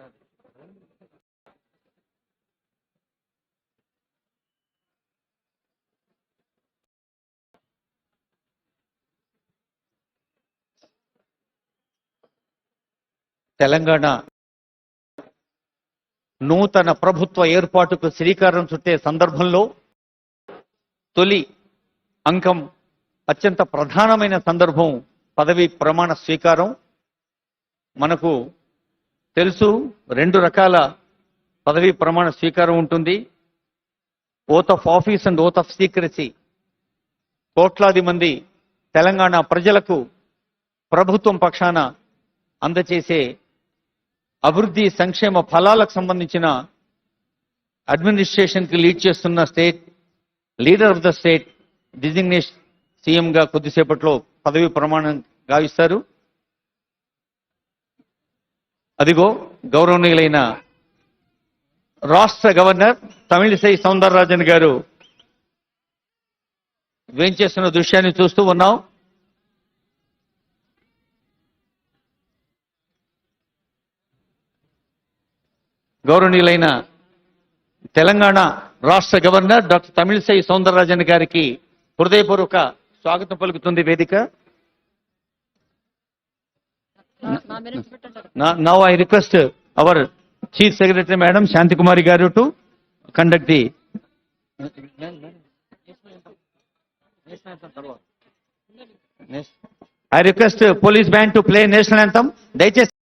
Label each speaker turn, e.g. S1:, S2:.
S1: తెలంగాణ నూతన ప్రభుత్వ ఏర్పాటుకు శ్రీకారం చుట్టే సందర్భంలో తొలి అంకం అత్యంత ప్రధానమైన సందర్భం పదవి ప్రమాణ స్వీకారం. మనకు తెలుసు రెండు రకాల పదవి ప్రమాణ స్వీకారం ఉంటుంది. Oath of office and oath of secrecy కోట్లాది మంది తెలంగాణ ప్రజలకు ప్రభుత్వం పక్షాన అందచేసే అభివృద్ధి సంక్షేమ ఫలాలకు సంబంధించిన అడ్మినిస్ట్రేషన్కి లీడ్ చేస్తున్న state leader of the state designation సీఎంగా కొద్దిసేపట్లో పదవి ప్రమాణం గావిస్తారు. అదిగో గౌరవనీయులైన రాష్ట్ర గవర్నర్ తమిళిసై సౌందరరాజన్ గారు వేంచేస్తున్న దృశ్యాన్ని చూస్తూ ఉన్నాం. గౌరవనీయులైన తెలంగాణ రాష్ట్ర గవర్నర్ డాక్టర్ తమిళిసై సౌందరరాజన్ గారికి హృదయపూర్వక స్వాగతం పలుకుతుంది వేదిక.
S2: నా మినిట్స్ పెట్టండి
S1: now I request our chief secretary madam Shanti Kumari garu to conduct the I request police band to play national anthem దయచేసి